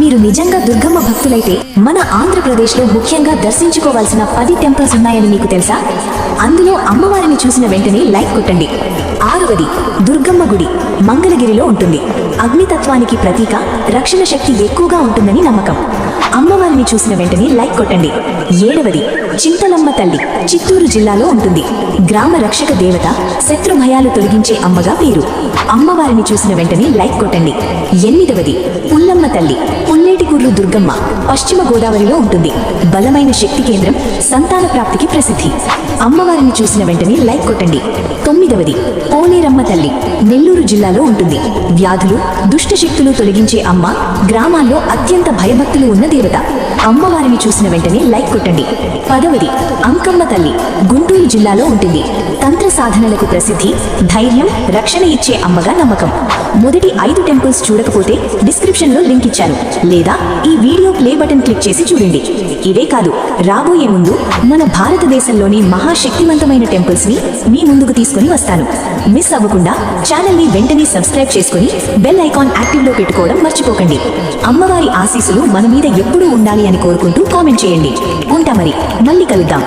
మీరు నిజంగా దుర్గమ్మ భక్తులైతే మన ఆంధ్రప్రదేశ్లో ముఖ్యంగా దర్శించుకోవాల్సిన పది టెంపుల్స్ ఉన్నాయని మీకు తెలుసా? అందులో అమ్మవారిని చూసిన వెంటనే లైక్ కొట్టండి. ఆరవది దుర్గమ్మ గుడి మంగళగిరిలో ఉంటుంది. అగ్నితత్వానికి ప్రతీక రక్షణ శక్తి ఎక్కువగా ఉంటుందని నమ్మకం. అమ్మవారిని చూసిన వెంటనే లైక్ కొట్టండి. ఏడవది చింతలమ్మ తల్లి చిత్తూరు జిల్లాలో ఉంటుంది. గ్రామ రక్షక దేవత శత్రు భయాలు తొలగించే అమ్మగా పేరు. అమ్మవారిని చూసిన వెంటనే లైక్ కొట్టండి. ఎనిమిదవది పుల్లమ్మ తల్లి పుల్లేటిగుర్రు దుర్గమ్మ పశ్చిమ గోదావరిలో ఉంటుంది. బలమైన శక్తి కేంద్రం సంతాన ప్రాప్తికి ప్రసిద్ధి. అమ్మవారిని చూసిన వెంటనే లైక్ కొట్టండి. తొమ్మిదవది కోనేరమ్మ తల్లి. నెల్లూరు జిల్లాలో ఉంటుంది. వ్యాధులు దుష్ట శక్తులు తొలగించే అమ్మ గ్రామాల్లో అత్యంత భయభక్తులు ఉన్న దేవత. అమ్మవారిని చూసిన వెంటనే లైక్ కొట్టండి. పదవది అంకమ్మ తల్లి. గుంటూరు జిల్లాలో ఉంటుంది. తంత్ర సాధనలకు ప్రసిద్ధి ధైర్యం రక్షణ ఇచ్చే అమ్మగా నమ్మకం. మొదటి ఐదు టెంపుల్స్ చూడకపోతే డిస్క్రిప్షన్లో లింక్ ఇచ్చాను. లేదా ఈ వీడియో ప్లే బటన్ క్లిక్ చేసి చూడండి. ఇవే కాదు రాబోయే ముందు మన భారతదేశంలోని మహాశక్తివంతమైన టెంపుల్స్ని మీ ముందుకు తీసుకుని వస్తాను. మిస్ అవ్వకుండా ఛానల్ని వెంటనే సబ్స్క్రైబ్ చేసుకుని బెల్ ఐకాన్ యాక్టివ్లో పెట్టుకోవడం మర్చిపోకండి. అమ్మవారి ఆశీస్సులు మన మీద ఎప్పుడూ ఉండాలి అని కోరుకుంటూ కామెంట్ చేయండి. ఉంటా మరి మళ్ళీ కలుద్దాం.